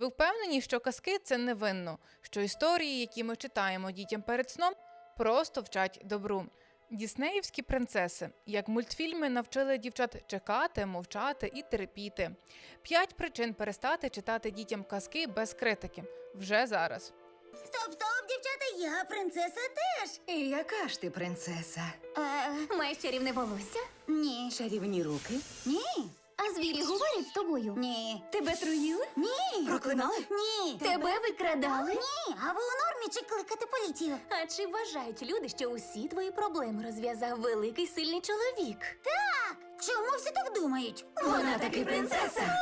Ви впевнені, що казки це невинно, що історії, які ми читаємо дітям перед сном, просто вчать добру. Діснеївські принцеси, як мультфільми навчили дівчат чекати, мовчати і терпіти. П'ять причин перестати читати дітям казки без критики вже зараз. Стоп, стоп, дівчата, я принцеса теж. І яка ж ти принцеса? Е, Маєш чарівне волосся? ні. Чарівні руки? Ні. А звірі говорять з тобою? Ні. Тебе труїли? Ні. Проклинали? Ні. Тебе викрадали? Ні. А ви у нормі чи кликати поліцію? А чи вважають люди, що усі твої проблеми розв'язав великий сильний чоловік? Так. Чому всі так думають? Вона таки принцеса.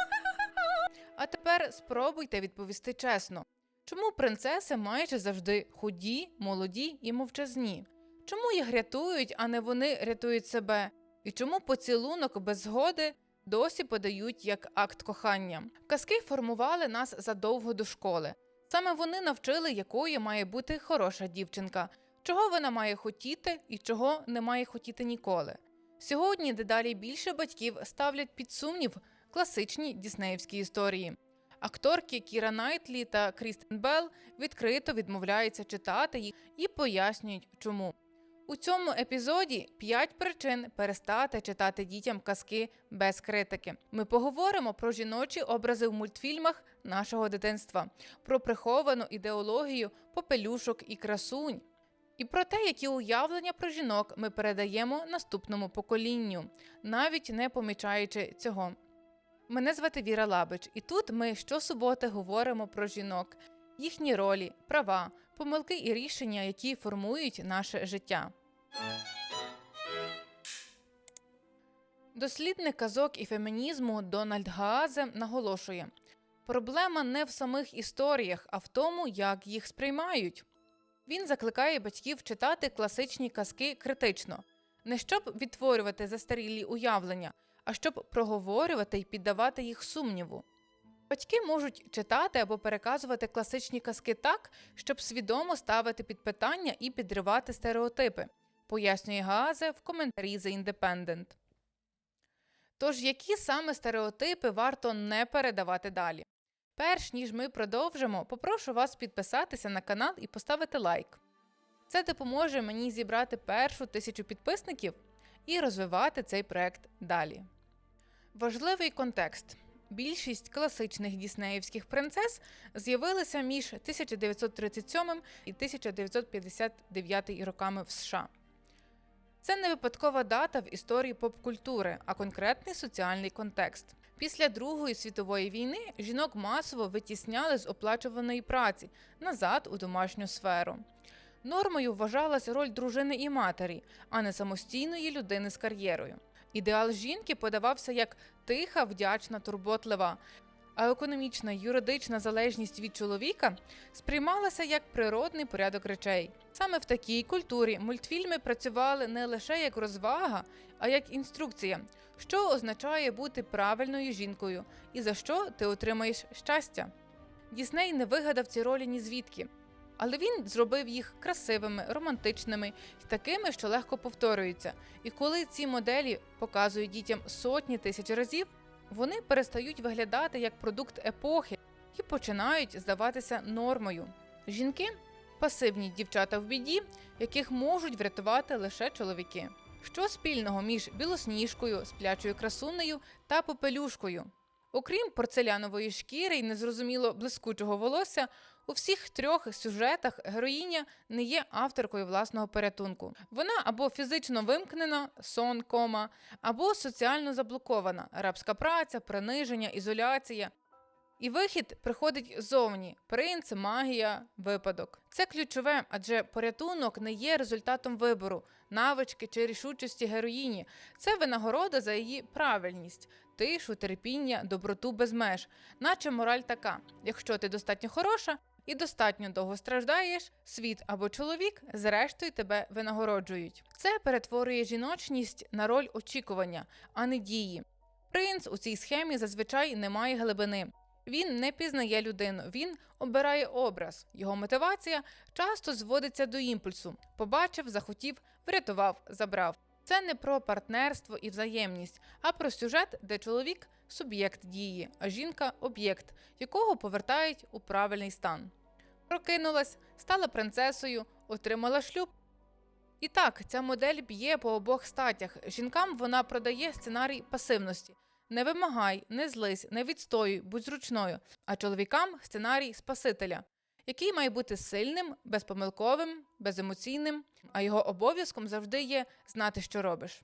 А тепер спробуйте відповісти чесно. Чому принцеси майже завжди худі, молоді і мовчазні? Чому їх рятують, а не вони рятують себе? І чому поцілунок без згоди досі подають як акт кохання? Казки формували нас задовго до школи. Саме вони навчили, якою має бути хороша дівчинка, чого вона має хотіти і чого не має хотіти ніколи. Сьогодні дедалі більше батьків ставлять під сумнів класичні діснеївські історії. Акторки Кіра Найтлі та Крістен Белл відкрито відмовляються читати їх і пояснюють, чому. У цьому епізоді 5 причин перестати читати дітям казки без критики. Ми поговоримо про жіночі образи в мультфільмах нашого дитинства, про приховану ідеологію попелюшок і красунь. І про те, які уявлення про жінок ми передаємо наступному поколінню, навіть не помічаючи цього. Мене звати Віра Лабич, і тут ми щосуботи говоримо про жінок, їхні ролі, права, помилки і рішення, які формують наше життя. Дослідник казок і фемінізму Дональд Гаазе наголошує: проблема не в самих історіях, а в тому, як їх сприймають. Він закликає батьків читати класичні казки критично, не щоб відтворювати застарілі уявлення, а щоб проговорювати і піддавати їх сумніву. Батьки можуть читати або переказувати класичні казки так, щоб свідомо ставити під питання і підривати стереотипи, пояснює Газе в коментарі The Independent. Тож, які саме стереотипи варто не передавати далі? Перш ніж ми продовжимо, попрошу вас підписатися на канал і поставити лайк. Це допоможе мені зібрати першу тисячу підписників і розвивати цей проект далі. Важливий контекст. Більшість класичних діснеївських принцес з'явилися між 1937 і 1959 роками в США. Це не випадкова дата в історії поп-культури, а конкретний соціальний контекст. Після Другої світової війни жінок масово витісняли з оплачуваної праці назад у домашню сферу. Нормою вважалась роль дружини і матері, а не самостійної людини з кар'єрою. Ідеал жінки подавався як тиха, вдячна, турботлива, а економічна юридична залежність від чоловіка сприймалася як природний порядок речей. Саме в такій культурі мультфільми працювали не лише як розвага, а як інструкція, що означає бути правильною жінкою і за що ти отримаєш щастя. Дісней не вигадав ці ролі ні звідки, але він зробив їх красивими, романтичними і такими, що легко повторюються. І коли ці моделі показують дітям сотні тисяч разів, вони перестають виглядати як продукт епохи і починають здаватися нормою. Жінки пасивні дівчата в біді, яких можуть врятувати лише чоловіки. Що спільного між білосніжкою, сплячою красунею та попелюшкою? Окрім порцелянової шкіри і незрозуміло блискучого волосся, у всіх трьох сюжетах героїня не є авторкою власного порятунку. Вона або фізично вимкнена, сон, кома, або соціально заблокована, рабська праця, приниження, ізоляція. І вихід приходить ззовні принц, магія, випадок. Це ключове, адже порятунок не є результатом вибору, навички чи рішучості героїні. Це винагорода за її правильність, тишу, терпіння, доброту без меж. Наче мораль така: якщо ти достатньо хороша і достатньо довго страждаєш, світ або чоловік, зрештою тебе винагороджують. Це перетворює жіночність на роль очікування, а не дії. Принц у цій схемі зазвичай не має глибини. Він не пізнає людину, він обирає образ. Його мотивація часто зводиться до імпульсу: побачив, захотів, врятував, забрав. Це не про партнерство і взаємність, а про сюжет, де чоловік суб'єкт дії, а жінка об'єкт, якого повертають у правильний стан. Прокинулась, стала принцесою, отримала шлюб. І так, ця модель б'є по обох статях. Жінкам вона продає сценарій пасивності. Не вимагай, не злись, не відстоюй, будь зручною. А чоловікам сценарій спасителя, який має бути сильним, безпомилковим, беземоційним, а його обов'язком завжди є знати, що робиш.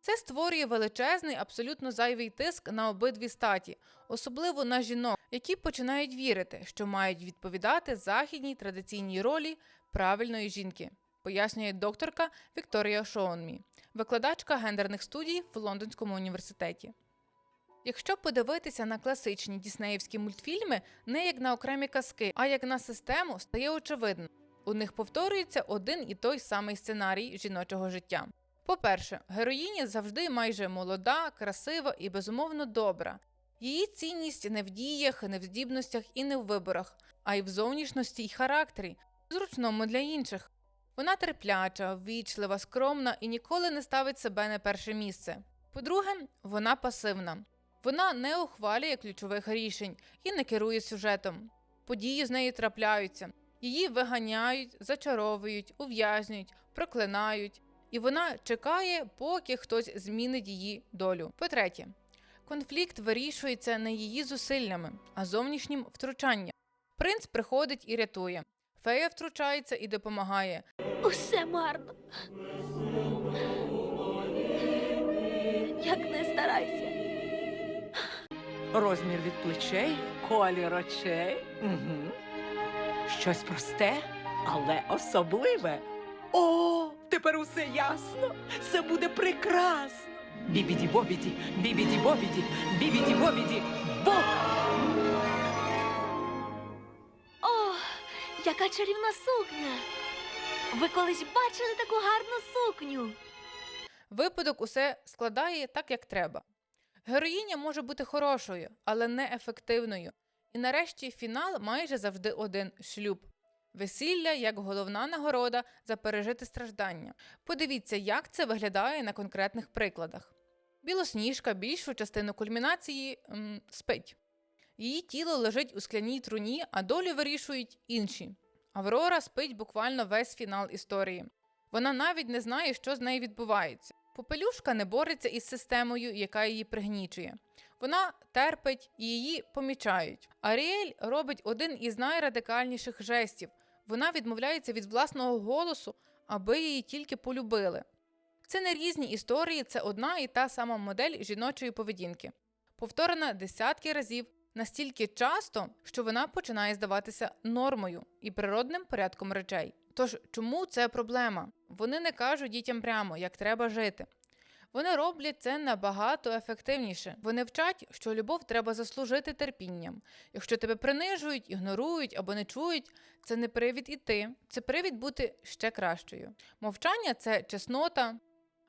Це створює величезний, абсолютно зайвий тиск на обидві статі, особливо на жінок, які починають вірити, що мають відповідати західній традиційній ролі правильної жінки, пояснює докторка Вікторія Шоунмі, викладачка гендерних студій в Лондонському університеті. Якщо подивитися на класичні діснеївські мультфільми не як на окремі казки, а як на систему, стає очевидно. У них повторюється один і той самий сценарій жіночого життя. По-перше, героїня завжди майже молода, красива і безумовно добра. Її цінність не в діях, не в здібностях і не в виборах, а й в зовнішності й характері, зручному для інших. Вона терпляча, ввічлива, скромна і ніколи не ставить себе на перше місце. По-друге, вона пасивна. Вона не ухвалює ключових рішень і не керує сюжетом. Події з нею трапляються, її виганяють, зачаровують, ув'язнюють, проклинають, і вона чекає, поки хтось змінить її долю. По-третє, конфлікт вирішується не її зусиллями, а зовнішнім втручанням. Принц приходить і рятує. Фея втручається і допомагає. Усе марно. Розмір від плечей, колір очей. Угу. Щось просте, але особливе. О, тепер усе ясно. Це буде прекрасно. Бібіді бобіді, бібіді бобіді, бібіді бобіді, бо. О, яка чарівна сукня! Ви колись бачили таку гарну сукню? Випадок усе складає так, як треба. Героїня може бути хорошою, але не ефективною. І нарешті фінал майже завжди один шлюб. Весілля як головна нагорода за пережити страждання. Подивіться, як це виглядає на конкретних прикладах. Білосніжка більшу частину кульмінації м, спить. Її тіло лежить у скляній труні, а долю вирішують інші. Аврора спить буквально весь фінал історії. Вона навіть не знає, що з нею відбувається. Попелюшка не бореться із системою, яка її пригнічує. Вона терпить і її помічають. Аріель робить один із найрадикальніших жестів. Вона відмовляється від власного голосу, аби її тільки полюбили. Це не різні історії, це одна і та сама модель жіночої поведінки, повторена десятки разів настільки часто, що вона починає здаватися нормою і природним порядком речей. Тож чому це проблема? Вони не кажуть дітям прямо, як треба жити. Вони роблять це набагато ефективніше. Вони вчать, що любов треба заслужити терпінням. Якщо тебе принижують, ігнорують або не чують, це не привід іти, це привід бути ще кращою. Мовчання це чеснота,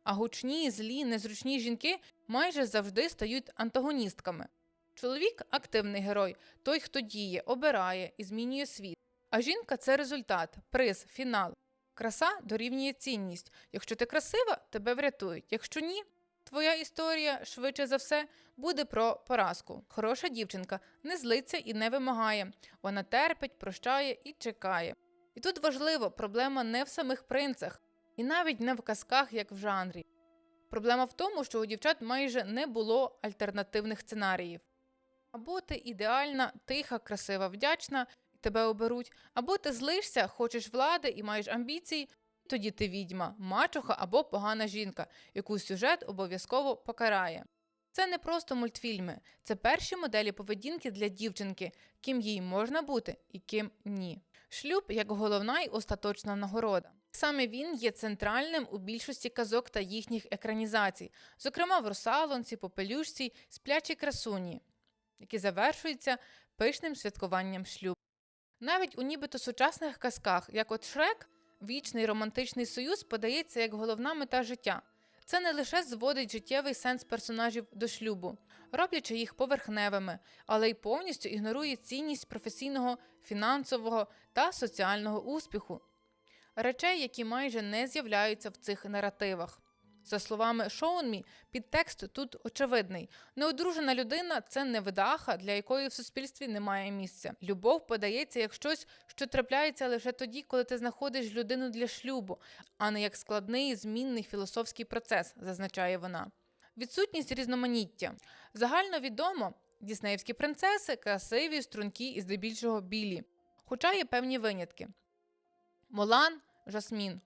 а гучні, злі, незручні жінки майже завжди стають антагоністками. Чоловік активний герой, той, хто діє, обирає і змінює світ. А жінка це результат, приз, фінал. Краса дорівнює цінність. Якщо ти красива, тебе врятують. Якщо ні, твоя історія швидше за все буде про поразку. Хороша дівчинка не злиться і не вимагає. Вона терпить, прощає і чекає. І тут важливо, проблема не в самих принцах, і навіть не в казках, як в жанрі. Проблема в тому, що у дівчат майже не було альтернативних сценаріїв. Або ти ідеальна, тиха, красива, вдячна, тебе оберуть, або ти злишся, хочеш влади і маєш амбіції, тоді ти відьма, мачуха або погана жінка, яку сюжет обов'язково покарає. Це не просто мультфільми, це перші моделі поведінки для дівчинки, ким їй можна бути і ким ні. Шлюб як головна й остаточна нагорода. Саме він є центральним у більшості казок та їхніх екранізацій, зокрема в Русалонці, Попелюшці, Сплячій красуні, які завершуються пишним святкуванням шлюбу. Навіть у нібито сучасних казках, як от Шрек, вічний романтичний союз подається як головна мета життя. Це не лише зводить життєвий сенс персонажів до шлюбу, роблячи їх поверхневими, але й повністю ігнорує цінність професійного, фінансового та соціального успіху, речей, які майже не з'являються в цих наративах. За словами Шоунмі, підтекст тут очевидний. Неодружена людина це не видаха, для якої в суспільстві немає місця. Любов подається як щось, що трапляється лише тоді, коли ти знаходиш людину для шлюбу, а не як складний змінний філософський процес, зазначає вона. Відсутність різноманіття. Загально відомо, діснеївські принцеси красиві, стрункі і здебільшого білі. Хоча є певні винятки. Молан, Жасмін.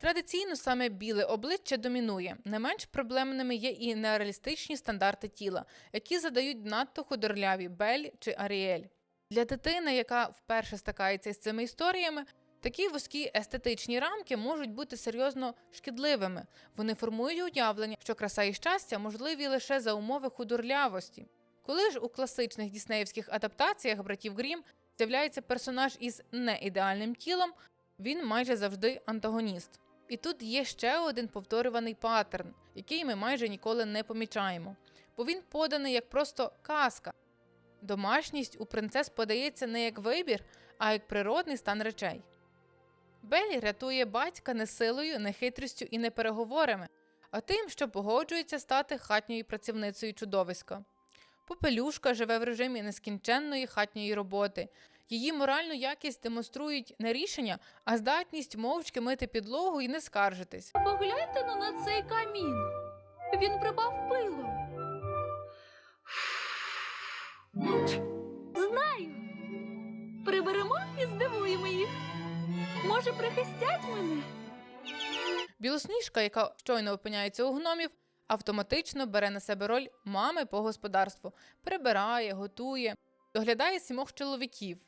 Традиційно саме біле обличчя домінує. Не менш проблемними є і нереалістичні стандарти тіла, які задають надто худорляві Бель чи Аріель. Для дитини, яка вперше стикається з цими історіями, такі вузькі естетичні рамки можуть бути серйозно шкідливими. Вони формують уявлення, що краса і щастя можливі лише за умови худорлявості. Коли ж у класичних діснеївських адаптаціях братів Грім з'являється персонаж із неідеальним тілом, він майже завжди антагоніст. І тут є ще один повторюваний паттерн, який ми майже ніколи не помічаємо, бо він поданий як просто казка. Домашність у принцес подається не як вибір, а як природний стан речей. Белі рятує батька не силою, не хитрістю і не переговорами, а тим, що погоджується стати хатньою працівницею чудовиська. Попелюшка живе в режимі нескінченної хатньої роботи. Її моральну якість демонструють не рішення, а здатність мовчки мити підлогу і не скаржитись. Погляньте ну на цей камін. Він припав пилом. Знаю. Приберемо і здивуємо їх. Може, прихистять мене? Білосніжка, яка щойно опиняється у гномів, автоматично бере на себе роль мами по господарству, прибирає, готує, доглядає сімох чоловіків.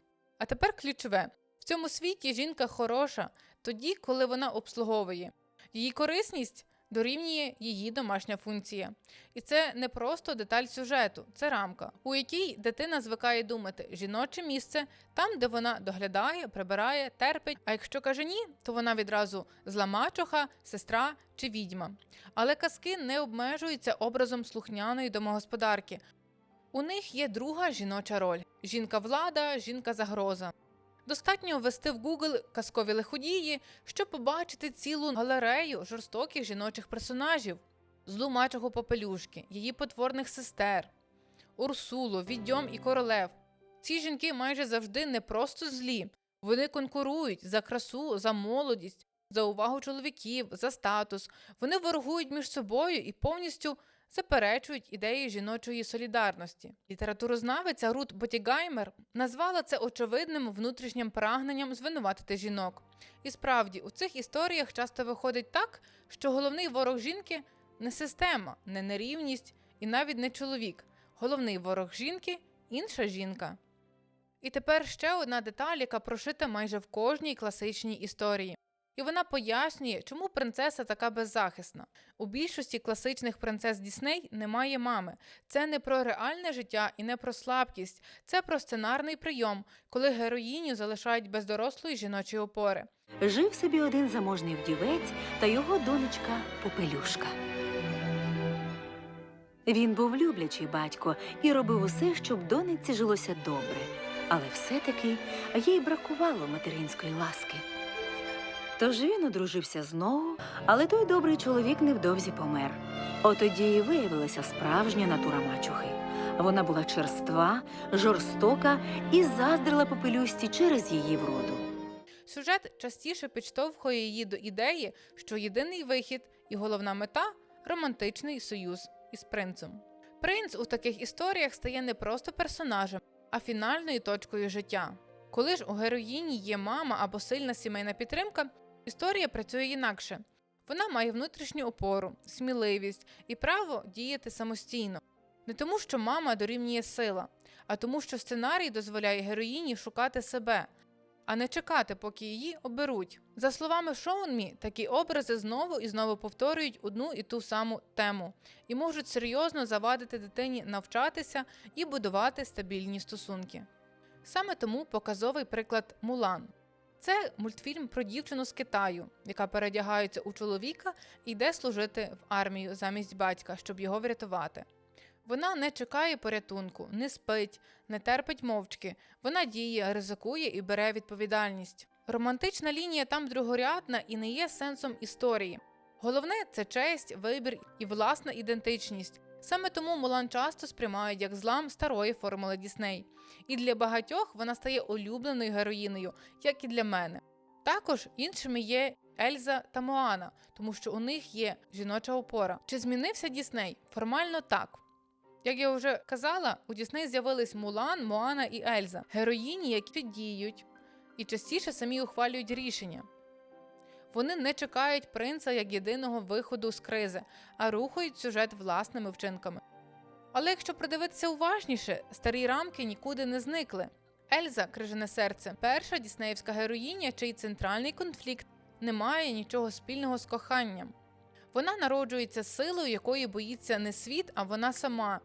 А тепер ключове: в цьому світі жінка хороша тоді, коли вона обслуговує. Її корисність дорівнює її домашня функція. І це не просто деталь сюжету, це рамка, у якій дитина звикає думати жіноче місце там, де вона доглядає, прибирає, терпить. А якщо каже ні, то вона відразу зла мачуха, сестра чи відьма. Але казки не обмежуються образом слухняної домогосподарки. У них є друга жіноча роль: жінка-влада, жінка-загроза. Достатньо ввести в Google казкові лиходії, щоб побачити цілу галерею жорстоких жіночих персонажів, злу мачуху попелюшки, її потворних сестер, Урсулу, відьом і королев. Ці жінки майже завжди не просто злі, вони конкурують за красу, за молодість, за увагу чоловіків, за статус. Вони ворогують між собою і повністю заперечують ідеї жіночої солідарності. Літературознавиця Рут Ботігаймер назвала це очевидним внутрішнім прагненням звинуватити жінок. І справді, у цих історіях часто виходить так, що головний ворог жінки не система, не нерівність і навіть не чоловік. Головний ворог жінки інша жінка. І тепер ще одна деталь, яка прошита майже в кожній класичній історії. І вона пояснює, чому принцеса така беззахисна. У більшості класичних принцес Дісней немає мами. Це не про реальне життя і не про слабкість, це про сценарний прийом, коли героїню залишають без дорослої жіночої опори. Жив собі один заможний вдівець та його донечка Попелюшка. Він був люблячий батько і робив усе, щоб донечці жилося добре, але все-таки їй бракувало материнської ласки. Тож він одружився знову, але той добрий чоловік невдовзі помер. Отоді і виявилася справжня натура мачухи. Вона була черства, жорстока і заздрила попелюсті через її вроду. Сюжет частіше підштовхує її до ідеї, що єдиний вихід і головна мета романтичний союз із принцем. Принц у таких історіях стає не просто персонажем, а фінальною точкою життя. Коли ж у героїні є мама або сильна сімейна підтримка, історія працює інакше. Вона має внутрішню опору, сміливість і право діяти самостійно. Не тому, що мама дорівнює сила, а тому, що сценарій дозволяє героїні шукати себе, а не чекати, поки її оберуть. За словами Шоунмі, такі образи знову і знову повторюють одну і ту саму тему і можуть серйозно завадити дитині навчатися і будувати стабільні стосунки. Саме тому показовий приклад Мулан. Це мультфільм про дівчину з Китаю, яка передягається у чоловіка і йде служити в армію замість батька, щоб його врятувати. Вона не чекає порятунку, не спить, не терпить мовчки. Вона діє, ризикує і бере відповідальність. Романтична лінія там другорядна і не є сенсом історії. Головне це честь, вибір і власна ідентичність. Саме тому Мулан часто сприймають як злам старої формули Дісней. І для багатьох вона стає улюбленою героїнею, як і для мене. Також іншими є Ельза та Моана, тому що у них є жіноча опора. Чи змінився Дісней? Формально так. Як я вже казала, у Дісней з'явились Мулан, Моана і Ельза, героїні, які діють і частіше самі ухвалюють рішення. Вони не чекають принца як єдиного виходу з кризи, а рухають сюжет власними вчинками. Але якщо придивитися уважніше, старі рамки нікуди не зникли. Ельза, крижане серце, перша діснеївська героїня, чий центральний конфлікт не має нічого спільного з коханням. Вона народжується силою, якої боїться не світ, а вона сама.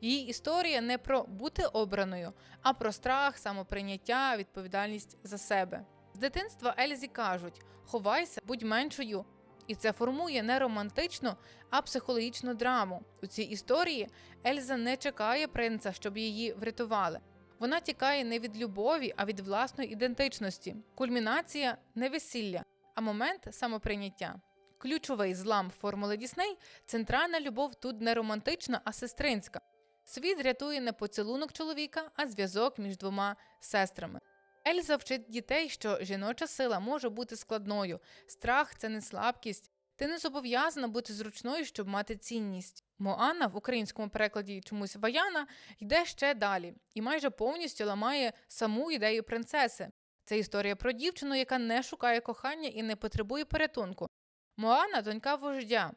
Її історія не про бути обраною, а про страх, самоприйняття, відповідальність за себе. З дитинства Ельзі кажуть: ховайся, будь меншою. І це формує не романтичну, а психологічну драму. У цій історії Ельза не чекає принца, щоб її врятували. Вона тікає не від любові, а від власної ідентичності. Кульмінація не весілля, а момент самоприйняття. Ключовий злам формули Дісней центральна любов тут не романтична, а сестринська. Світ рятує не поцілунок чоловіка, а зв'язок між двома сестрами. Ельза вчить дітей, що жіноча сила може бути складною. Страх це не слабкість. Ти не зобов'язана бути зручною, щоб мати цінність. Моанна в українському перекладі чомусь Ваяна йде ще далі і майже повністю ламає саму ідею принцеси. Це історія про дівчину, яка не шукає кохання і не потребує порятунку. Моана донька вождя,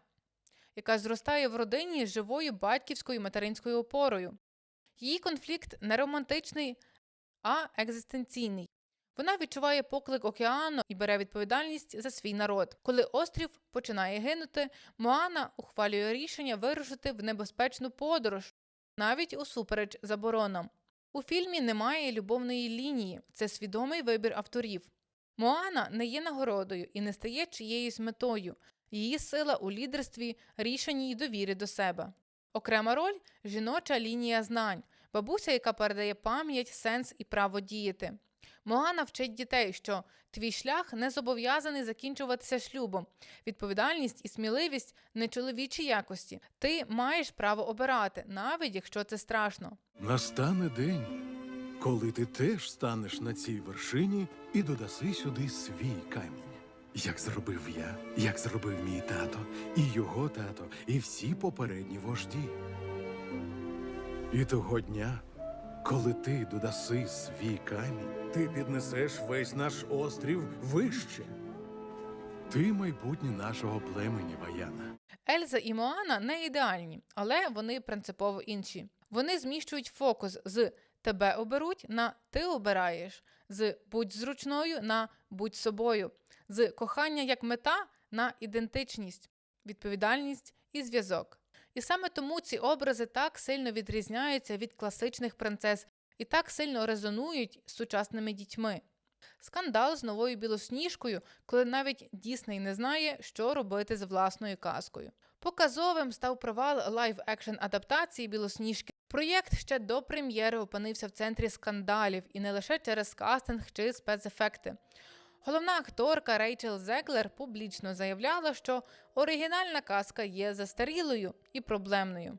яка зростає в родині з живою батьківською материнською опорою. Її конфлікт не романтичний, а екзистенційний. Вона відчуває поклик океану і бере відповідальність за свій народ. Коли острів починає гинути, Моана ухвалює рішення вирушити в небезпечну подорож, навіть усупереч заборонам. У фільмі немає любовної лінії, це свідомий вибір авторів. Моана не є нагородою і не стає чиєюсь метою. Її сила у лідерстві, рішенні й довірі до себе. Окрема роль жіноча лінія знань, бабуся, яка передає пам'ять, сенс і право діяти. Моана вчить дітей, що твій шлях не зобов'язаний закінчуватися шлюбом. Відповідальність і сміливість не чоловічі якості. Ти маєш право обирати, навіть якщо це страшно. Настане день, коли ти теж станеш на цій вершині і додаси сюди свій камінь. Як зробив я, як зробив мій тато, і його тато, і всі попередні вожді. І того дня, коли ти додаси свій камінь, ти піднесеш весь наш острів вище. Ти майбутнє нашого племені Ваяна. Ельза і Моана не ідеальні, але вони принципово інші. Вони зміщують фокус з тебе оберуть на ти обираєш, з будь зручною на будь собою, з кохання як мета на ідентичність, відповідальність і зв'язок. І саме тому ці образи так сильно відрізняються від класичних принцес і так сильно резонують з сучасними дітьми. Скандал з новою білосніжкою, коли навіть Дісней не знає, що робити з власною казкою. Показовим став провал лайв-екшн адаптації білосніжки. Проєкт ще до прем'єри опинився в центрі скандалів і не лише через кастинг чи спецефекти. Головна акторка Рейчел Зеглер публічно заявляла, що оригінальна казка є застарілою і проблемною.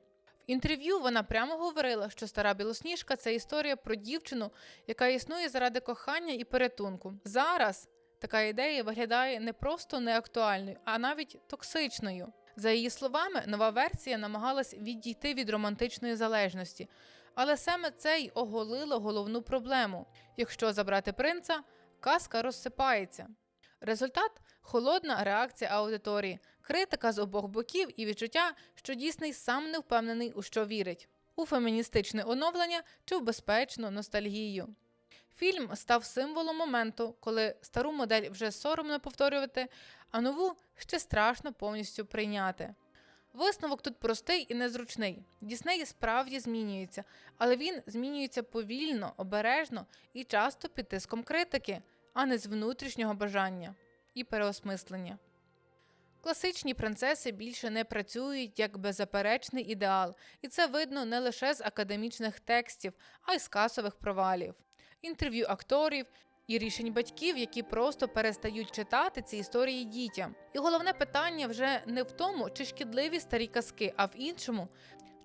В інтерв'ю вона прямо говорила, що стара білосніжка це історія про дівчину, яка існує заради кохання і порятунку. Зараз така ідея виглядає не просто неактуальною, а навіть токсичною. За її словами, нова версія намагалась відійти від романтичної залежності, але саме це й оголило головну проблему: якщо забрати принца, казка розсипається. Результат холодна реакція аудиторії, критика з обох боків і відчуття, що Дісней сам не впевнений, у що вірить у феміністичне оновлення чи в безпечну ностальгію. Фільм став символом моменту, коли стару модель вже соромно повторювати, а нову ще страшно повністю прийняти. Висновок тут простий і незручний. Дісней справді змінюється, але він змінюється повільно, обережно і часто під тиском критики, а не з внутрішнього бажання і переосмислення. Класичні принцеси більше не працюють як беззаперечний ідеал, і це видно не лише з академічних текстів, а й з касових провалів. Інтерв'ю акторів, і рішень батьків, які просто перестають читати ці історії дітям. І головне питання вже не в тому, чи шкідливі старі казки, а в іншому.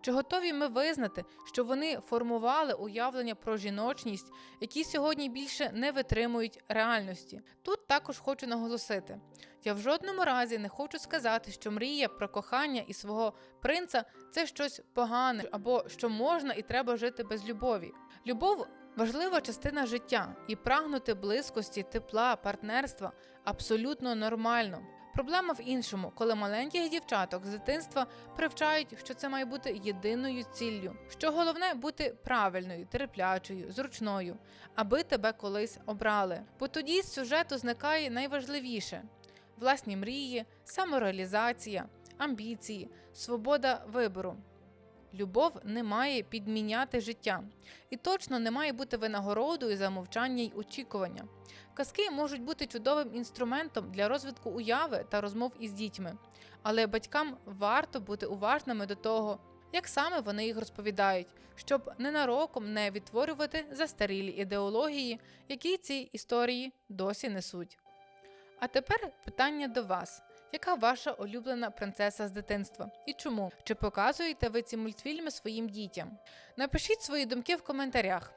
Чи готові ми визнати, що вони формували уявлення про жіночність, які сьогодні більше не витримують реальності? Тут також хочу наголосити: я в жодному разі не хочу сказати, що мрія про кохання і свого принца це щось погане, або що можна і треба жити без любові. Любов важлива частина життя, і прагнути близькості, тепла, партнерства абсолютно нормально. Проблема в іншому, коли маленьких дівчаток з дитинства привчають, що це має бути єдиною ціллю, що головне бути правильною, терплячою, зручною, аби тебе колись обрали. Бо тоді з сюжету зникає найважливіше: власні мрії, самореалізація, амбіції, свобода вибору. Любов не має підміняти життя, і точно не має бути винагородою за мовчання й очікування. Казки можуть бути чудовим інструментом для розвитку уяви та розмов із дітьми, але батькам варто бути уважними до того, як саме вони їх розповідають, щоб ненароком не відтворювати застарілі ідеології, які ці історії досі несуть. А тепер питання до вас. Яка ваша улюблена принцеса з дитинства? І чому? Чи показуєте ви ці мультфільми своїм дітям? Напишіть свої думки в коментарях.